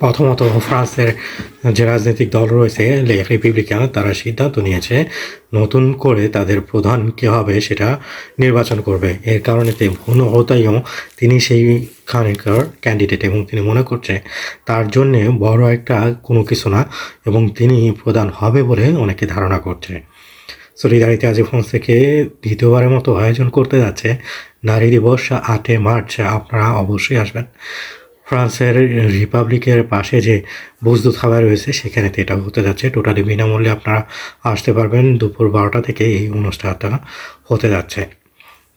প্রথমত ফ্রান্সের যে রাজনৈতিক দল রয়েছে, লে রিপাবলিকান, তারা সিদ্ধান্ত নিয়েছে নতুন করে তাদের প্রধান কে হবে সেটা নির্বাচন করবে। এর কারণে ভুন হতাইও তিনি সেই খানিকার ক্যান্ডিডেট এবং তিনি মনে করছে তার জন্যে বড় একটা কোনো কিছু না এবং তিনি প্রধান হবে বলে অনেকে ধারণা করছে। সলিদারিতে আজ থেকে দ্বিতীয়বারের মতো আয়োজন করতে যাচ্ছে। নারী দিবস আটে মার্চ, আপনারা অবশ্যই আসবেন। ফ্রান্সের রিপাবলিকের পাশে যে বজদু খাবার রয়েছে, সেখানে তো এটা হতে যাচ্ছে। টোটালি বিনামূল্যে আপনারা আসতে পারবেন দুপুর বারোটা থেকে এই অনুষ্ঠানটা হতে যাচ্ছে।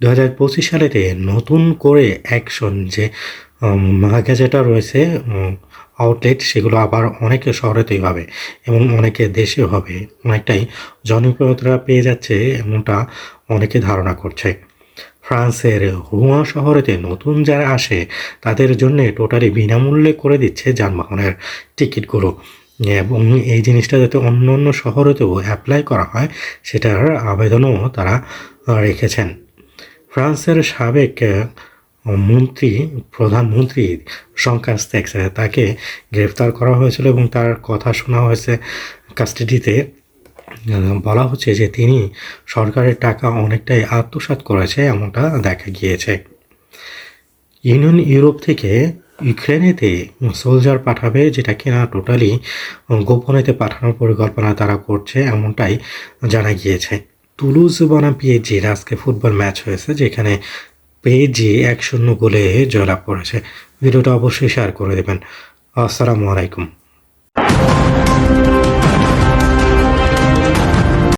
দু হাজার পঁচিশ সালেতে নতুন করে অ্যাকশন যে যেটা রয়েছে আউটলেট সেগুলো আবার অনেকে শহরেতেই হবে এবং অনেকে দেশে হবে। অনেকটাই জনপ্রিয়তা পেয়ে যাচ্ছে এমনটা অনেকে ধারণা করছে। ফ্রান্সের হুয়া শহরেতে নতুন যারা আসে, তাদের জন্য টোটালি বিনামূল্যে করে দিচ্ছে যানবাহনের টিকিটগুলো। এবং এই জিনিসটা যাতে অন্য অন্য শহরেতেও অ্যাপ্লাই করা হয়, সেটার আবেদনও তারা রেখেছেন। ফ্রান্সের সাবেক মন্ত্রী, প্রধানমন্ত্রী সংকাস্তেক্স তাকে গ্রেফতার করা হয়েছিল এবং তার কথা শোনা হয়েছে কাস্টাডিতে। বলা হচ্ছে যে তিনি সরকারের টাকা অনেকটাই আত্মসাৎ করেছে এমনটা দেখা গিয়েছে। ইউনিয়ন ইউরোপ থেকে ইউক্রেনেতে সোলজার পাঠাবে যেটা কিনা টোটালি গোপনেতে পাঠানোর পরিকল্পনা তারা করছে এমনটাই জানা গিয়েছে। তুলুজ বনাম পিএজির আজকে ফুটবল ম্যাচ হয়েছে যেখানে পেজি এক শূন্য গোলে জয়লাভ করেছে। ভিডিওটা অবশ্যই শেয়ার করে দেবেন। আসসালামু আলাইকুম।